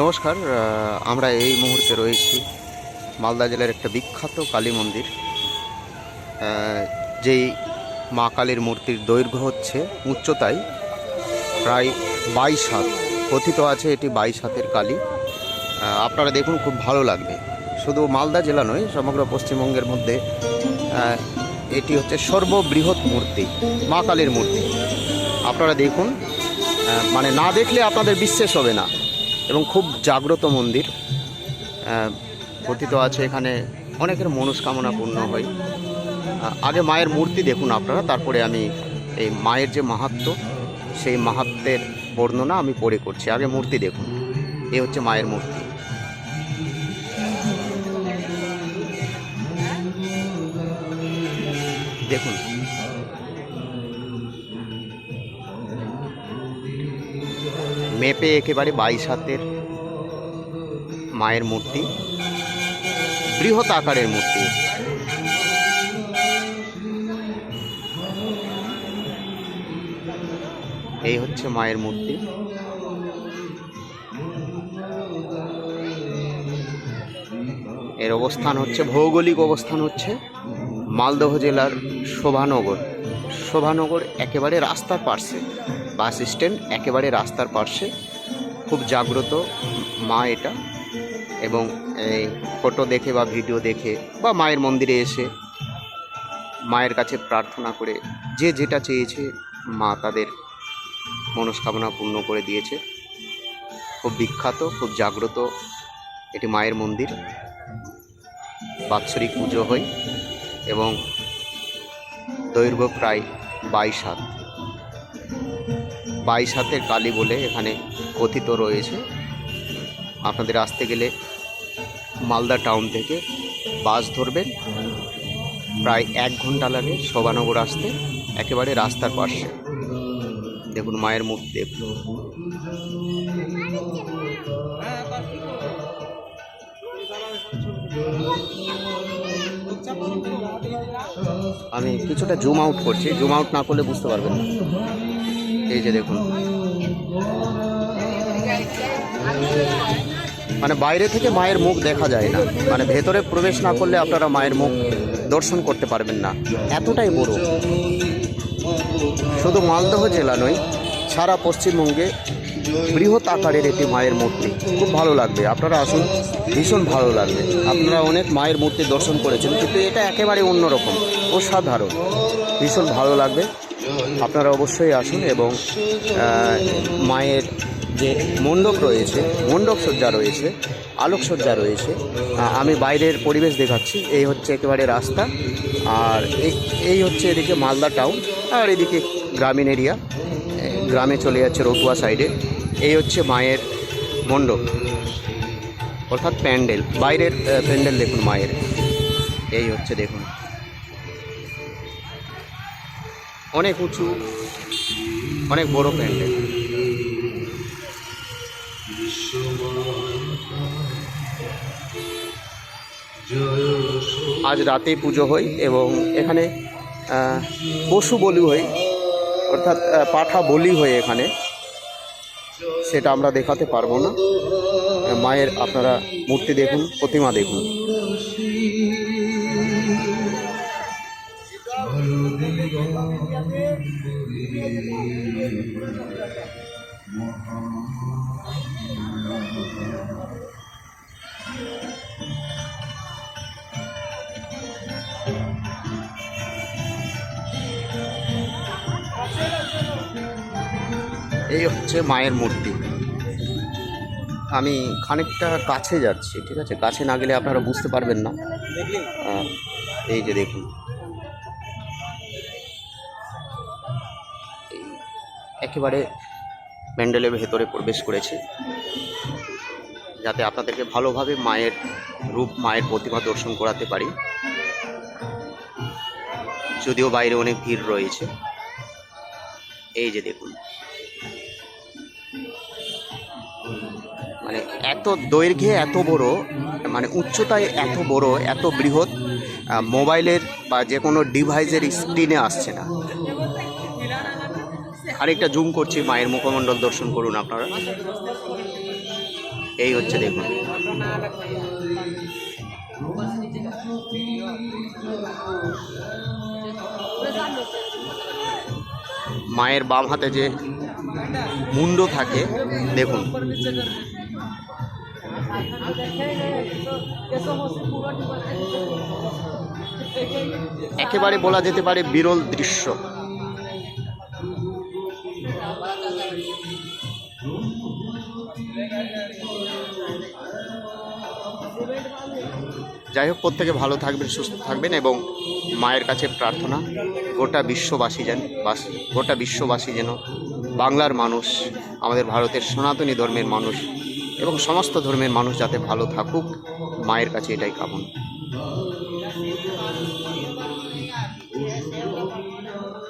নমস্কার আমরা এই মুহূর্তে রয়েছি মালদা জেলার একটা বিখ্যাত কালী মন্দির যেই মা কালীর মূর্তির দৈর্ঘ্য হচ্ছে উচ্চতায় প্রায় বাইশ হাত, কথিত আছে এটি বাইশ হাতের কালী। আপনারা দেখুন খুব ভালো লাগবে। শুধু মালদা জেলা নয়, সমগ্র পশ্চিমবঙ্গের মধ্যে এটি হচ্ছে সর্ববৃহৎ মূর্তি, মা কালীর মূর্তি। আপনারা দেখুন মানে না দেখলে আপনাদের বিশ্বাস হবে না। এবং খুব জাগ্রত মন্দির। কথিত আছে এখানে অনেকের মনস্কামনা পূর্ণ হয়। আগে মায়ের মূর্তি দেখুন আপনারা, তারপরে আমি এই মায়ের যে মাহাত্ম্য সেই মাহাত্মের বর্ণনা আমি পড়ে করছি। আগে মূর্তি দেখুন, এ হচ্ছে মায়ের মূর্তি। দেখুন মেপে একেবারে বাইশ হাতের মায়ের মূর্তি, বৃহৎ আকারের মূর্তি। এই হচ্ছে মায়ের মূর্তি। এর অবস্থান হচ্ছে, ভৌগোলিক অবস্থান হচ্ছে মালদহ জেলার শোভানগর। শোভানগর একেবারে রাস্তার পার্শ্বে। বাস স্ট্যান্ড একেবারে রাস্তার পার্শ্বে। খুব জাগ্রত মা এটা। এবং এই ফটো দেখে বা ভিডিও দেখে বা মায়ের মন্দিরে এসে মায়ের কাছে প্রার্থনা করে যে যেটা চেয়েছে মা তাদের মনস্কামনা পূর্ণ করে দিয়েছে। খুব বিখ্যাত, খুব জাগ্রত এটি মায়ের মন্দির। বাৎসরিক পুজো হয় এবং দৈর্ঘ্য প্রায় বাইশ হাত। বাইশ হাতের কালী বলে এখানে কথিত রয়েছে। আপনাদের আসতে গেলে মালদা টাউন থেকে বাস ধরবেন। প্রায় এক ঘণ্টা লাগে শোভানগর আসতে, একেবারে রাস্তার পাশে। দেখুন মায়ের মুখ দেখুন আমি কিছুটা জুম আউট করছি। জুম আউট না করলে বুঝতে পারবেন না। এই যে দেখুন। মানে বাইরে থেকে মায়ের মুখ দেখা যায় না। মানে ভেতরে প্রবেশ না করলে আপনারা মায়ের মুখ দর্শন করতে পারবেন না। এতটাই বড়। শুধু মালদহ জেলা নয়, সারা পশ্চিমবঙ্গে বৃহৎ আকারের একটি মায়ের মূর্তি। খুব ভালো লাগবে। আপনারা আসুন, ভীষণ ভালো লাগবে। আপনারা অনেক মায়ের মূর্তি দর্শন করেছেন, কিন্তু এটা একেবারে অন্যরকম, অসাধারণ। ভীষণ ভালো লাগবে। আপনারা অবশ্যই আসুন এবং মায়ের যে মণ্ডপ রয়েছে মণ্ডপ সজ্জা রয়েছে, আলোকসজ্জা রয়েছে আমি বাইরের পরিবেশ দেখাচ্ছি, এই হচ্ছে একেবারে রাস্তা, আর এই হচ্ছে এদিকে মালদা টাউন, আর এদিকে গ্রামীণ এরিয়া গ্রামে চলে যাচ্ছে রতুয়া সাইডে, এই হচ্ছে মায়ের মণ্ডপ, অর্থাৎ প্যান্ডেল, বাইরের প্যান্ডেল দেখুন মায়ের, এই হচ্ছে দেখুন। অনেক উঁচু, অনেক বড় প্যান্ডেল। আজ রাতেই পুজো হয় এবং এখানে পশু বলি হয়, অর্থাৎ পাঠা বলি হয় এখানে। সেটা আমরা দেখাতে পারব না। মায়ের আপনারা মূর্তি দেখুন, প্রতিমা দেখুন। এই হচ্ছে মায়ের মূর্তি। আমি খানিকটা কাছে যাচ্ছি ঠিক আছে? কাছে না গেলে আপনারা বুঝতে পারবেন না। এই যে দেখুন। একেবারে প্যান্ডেলের ভেতরে প্রবেশ করেছে। যাতে আপনাদেরকে ভালোভাবে মায়ের রূপ, মায়ের প্রতিমা দর্শন করাতে পারি। যদিও বাইরে অনেক ভিড় রয়েছে। এই যে দেখুন। মানে এত দৈর্ঘ্যে এত বড় মানে উচ্চতায় এত বড়, এত বৃহৎ মোবাইলের বা যে কোনো ডিভাইসের স্ক্রিনে আসছে না। আরেকটা জুম করছি, মায়ের মুখমণ্ডল দর্শন করুন আপনারা। এই হচ্ছে দেখুন। মায়ের বাম হাতে যে মুন্ড থাকে, দেখুন। একেবারে বলা যেতে পারে বিরল দৃশ্য। যাই হোক, প্রত্যেকে ভালো থাকবেন, সুস্থ থাকবেন এবং মায়ের কাছে প্রার্থনা, গোটা বিশ্ববাসী যেন গোটা বিশ্ববাসী যেন বাংলার মানুষ, আমাদের ভারতের সনাতনী ধর্মের মানুষ এবং সমস্ত ধর্মের মানুষ যাতে ভালো থাকুক, মায়ের কাছে এটাই কামনা।